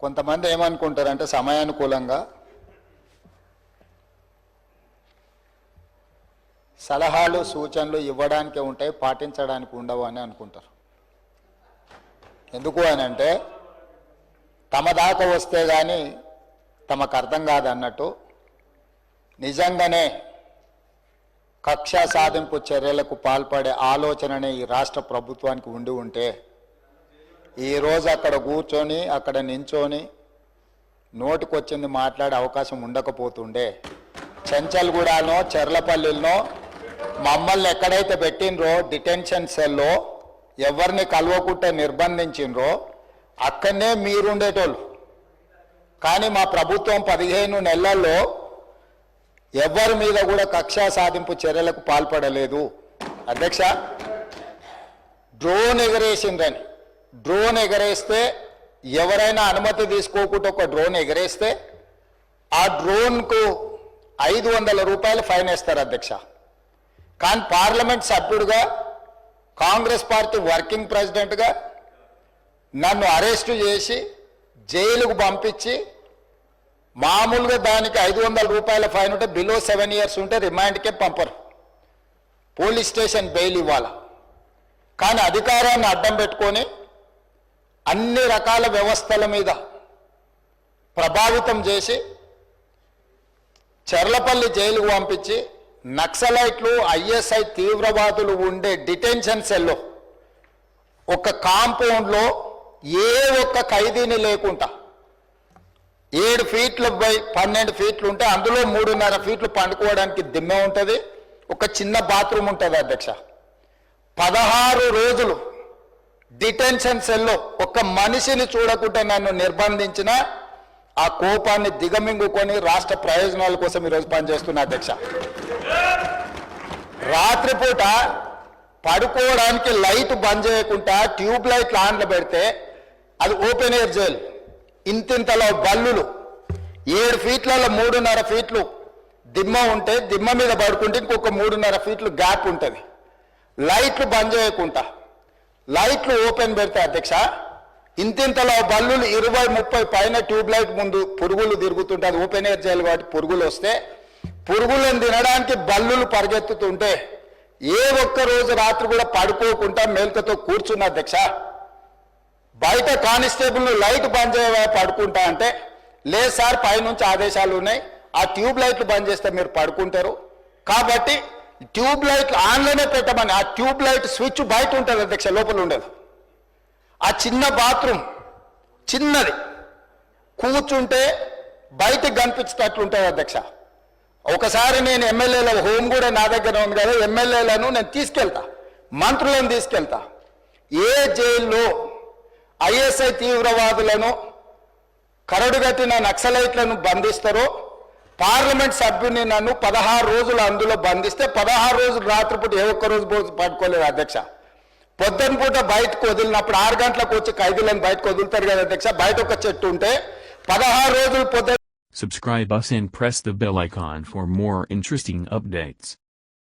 కొంతమంది ఏమనుకుంటారంటే సమయానుకూలంగా సలహాలు సూచనలు ఇవ్వడానికి ఉంటాయి పాటించడానికి ఉండవు అని అనుకుంటారు. ఎందుకు అని అంటే తమ దాకా వస్తే కానీ తమకు అర్థం కాదన్నట్టు నిజంగానే కక్ష సాధింపు చర్యలకు పాల్పడే ఆలోచననే ఈ రాష్ట్ర ప్రభుత్వానికి ఉండి ఉంటే ఈరోజు అక్కడ కూర్చొని అక్కడ నించొని నోటికొచ్చింది మాట్లాడే అవకాశం ఉండకపోతుండే. చెంచల్గూడనో చెర్లపల్లిలో మమ్మల్ని ఎక్కడైతే పెట్టినరో డిటెన్షన్ సెల్లో ఎవరిని కలవకుంటే నిర్బంధించినరో అక్కడనే మీరుండేటోళ్ళు. కానీ మా ప్రభుత్వం పదిహేను నెలల్లో ఎవరి మీద కూడా కక్షా సాధింపు చర్యలకు పాల్పడలేదు. అధ్యక్ష డ్రోన్ ఎగరేసిందని. డ్రోన్ ఎగరేస్తే ఎవరైనా అనుమతి తీసుకోకుండా ఒక డ్రోన్ ఎగరేస్తే ఆ డ్రోన్కు ఐదు వందల రూపాయలు ఫైన్ వేస్తారు అధ్యక్ష. కానీ పార్లమెంట్ సభ్యుడిగా కాంగ్రెస్ పార్టీ వర్కింగ్ ప్రెసిడెంట్గా నన్ను అరెస్టు చేసి జైలుకు పంపించి మామూలుగా దానికి ఐదు వందల రూపాయల ఫైన్ ఉంటే బిలో సెవెన్ ఇయర్స్ ఉంటే రిమాండ్కే పంపరు. పోలీస్ స్టేషన్ బెయిల్ ఇవ్వాలి? కానీ అధికారాన్ని అడ్డం పెట్టుకొని అన్ని రకాల వ్యవస్థల మీద ప్రభావితం చేసి చెర్లపల్లి జైలుకు పంపించి నక్సలైట్లు ఐఎస్ఐ తీవ్రవాదులు ఉండే డిటెన్షన్ సెల్లో ఒక కాంపౌండ్లో ఏ ఒక్క ఖైదీని లేకుండా ఏడు ఫీట్లు బై పన్నెండు ఫీట్లు ఉంటే అందులో మూడున్నర ఫీట్లు పండుకోవడానికి దిమ్మె ఉంటుంది. ఒక చిన్న బాత్రూమ్ ఉంటుంది అధ్యక్ష. పదహారు రోజులు డిటెన్షన్ సెల్లో ఒక మనిషిని చూడకుండా నన్ను నిర్బంధించిన ఆ కోపాన్ని దిగమింగుకొని రాష్ట్ర ప్రయోజనాల కోసం ఈరోజు పనిచేస్తున్న అధ్యక్ష. రాత్రిపూట పడుకోవడానికి లైట్ బంద్ చేయకుండా ట్యూబ్ లైట్ ఆన్లో పెడితే అది ఓపెన్ ఎయిర్ జైల్. ఇంతింతలో బల్లులు. ఏడు ఫీట్లలో మూడున్నర ఫీట్లు దిమ్మ ఉంటే దిమ్మ మీద పడుకుంటే ఇంకొక మూడున్నర ఫీట్లు గ్యాప్ ఉంటుంది. లైట్లు బంద్ చేయకుండా లైట్లు ఓపెన్ పెడితే అధ్యక్ష. ఇంతింతలో బల్లులు ఇరవై ముప్పై పైన ట్యూబ్ లైట్ ముందు పురుగులు తిరుగుతుంటే అది ఓపెన్ ఎయిర్ జైలు కాబట్టి పురుగులు వస్తే పురుగులను తినడానికి బల్లులు పరిగెత్తుతుంటే ఏ ఒక్క రోజు రాత్రి కూడా పడుకోకుండా మేల్కతో కూర్చున్న అధ్యక్ష. బయట కానిస్టేబుల్ లైట్ బంద్ చేయ పడుకుంటా అంటే లేదు సార్ పైనుంచి ఆదేశాలు ఉన్నాయి. ఆ ట్యూబ్ లైట్లు బంద్ చేస్తే మీరు పడుకుంటారు. కాబట్టి ట్యూబ్ లైట్ ఆన్లోనే పెట్టమని ఆ ట్యూబ్ లైట్ స్విచ్ బయట ఉంటుంది అధ్యక్ష లోపల ఉండదు. ఆ చిన్న బాత్రూమ్ చిన్నది. కూర్చుంటే బయటకు కనిపించేటట్లు ఉంటుంది అధ్యక్ష. ఒకసారి నేను ఎమ్మెల్యేల హోమ్ కూడా నా దగ్గర ఉంది కదా ఎమ్మెల్యేలను నేను తీసుకెళ్తా మంత్రులను తీసుకెళ్తా. ఏ జైల్లో ఐఎస్ఐ తీవ్రవాదులను కరడుగట్టిన నక్సలైట్లను బంధిస్తారో పార్లమెంట్ సభ్యుని నన్ను పదహారు రోజులు అందులో బంధిస్తే పదహారు రోజులు రాత్రిపూట ఏ ఒక్క రోజు పట్టుకోలేదు అధ్యక్ష పొద్దున పూట బయటకు వదిలినప్పుడు ఆరు గంటలకు వచ్చి ఖైదీలను బయటకు వదులుతారు కదా అధ్యక్ష బయట ఒక చెట్టు ఉంటే పదహారు రోజులు పొద్దున Subscribe us and press the bell icon for more interesting updates.